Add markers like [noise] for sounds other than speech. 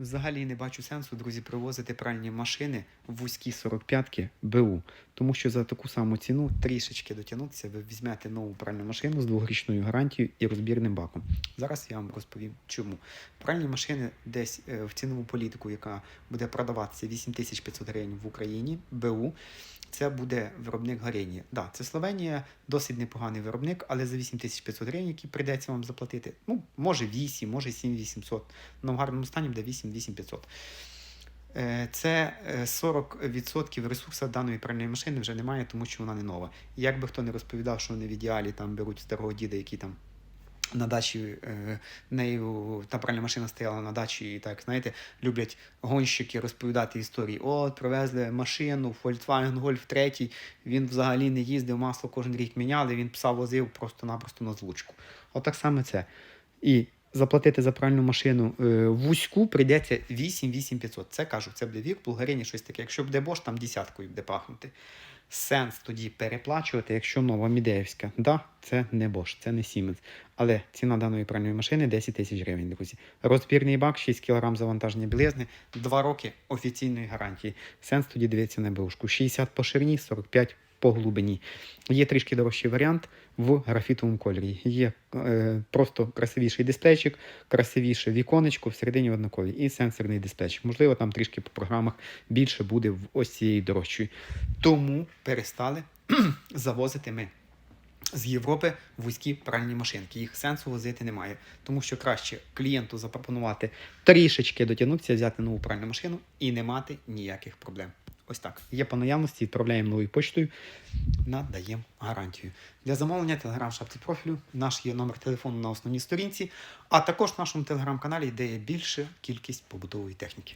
Взагалі не бачу сенсу, друзі, привозити пральні машини в вузькі 45-ки БУ, тому що за таку саму ціну трішечки дотягнутися, ви візьмете нову пральну машину з двохрічною гарантією і розбірним баком. Зараз я вам розповім, чому. Пральні машини десь е, в цінову політику, яка буде продаватися 8500 гривень в Україні, БУ. Це буде виробник Гаренія. Да, це Словенія, досить непоганий виробник, але за 8500 гривень, які прийдеться вам заплатити, ну, може 8, може 7800, але в гарному стані буде 8 8500. Е, Це е, 40% ресурсу даної пральної машини вже немає, тому що вона не нова. Як би хто не розповідав, що вони в ідеалі там беруть старого діда, який там на дачі е, нею та пральна машина стояла на дачі, і так знаєте, люблять гонщики розповідати історії. От, привезли машину, Volkswagen Golf 3, він взагалі не їздив, масло кожен рік міняли, він пса возив просто-напросто на звучку. От так саме це. І заплатити за пральну машину е, вузьку прийдеться 8-8500. Це кажу, це буде вік, Булгарині щось таке. Якщо буде Bosch, там десяткою буде пахнути. Сенс тоді переплачувати, якщо нова Мідеївська. Да, це не Bosch, це не Siemens. Але ціна даної пральної машини 10 тисяч гривень, друзі. Розбірний бак, 6 кг завантаження білизни, 2 роки офіційної гарантії. Сенс тоді дивитися на бушку. 60 по ширині, 45 по глибині. Є трішки дорожчий варіант в графітовому кольорі. Є е, просто красивіший дисплейчик, красивіше віконечко, всередині однакові, і сенсорний дисплейчик. Можливо, там трішки по програмах більше буде в ось цієї дорожчої. Тому перестали [clears throat] завозити ми з Європи вузькі пральні машинки. Їх сенсу возити немає, тому що краще клієнту запропонувати трішечки дотягнутися, взяти нову пральну машину і не мати ніяких проблем. Ось так. Є по наявності, відправляємо новою почтою, надаємо гарантію. Для замовлення телеграм шапці профілю наш є номер телефону на основній сторінці, а також в нашому телеграм-каналі, де є більша кількість побутової техніки.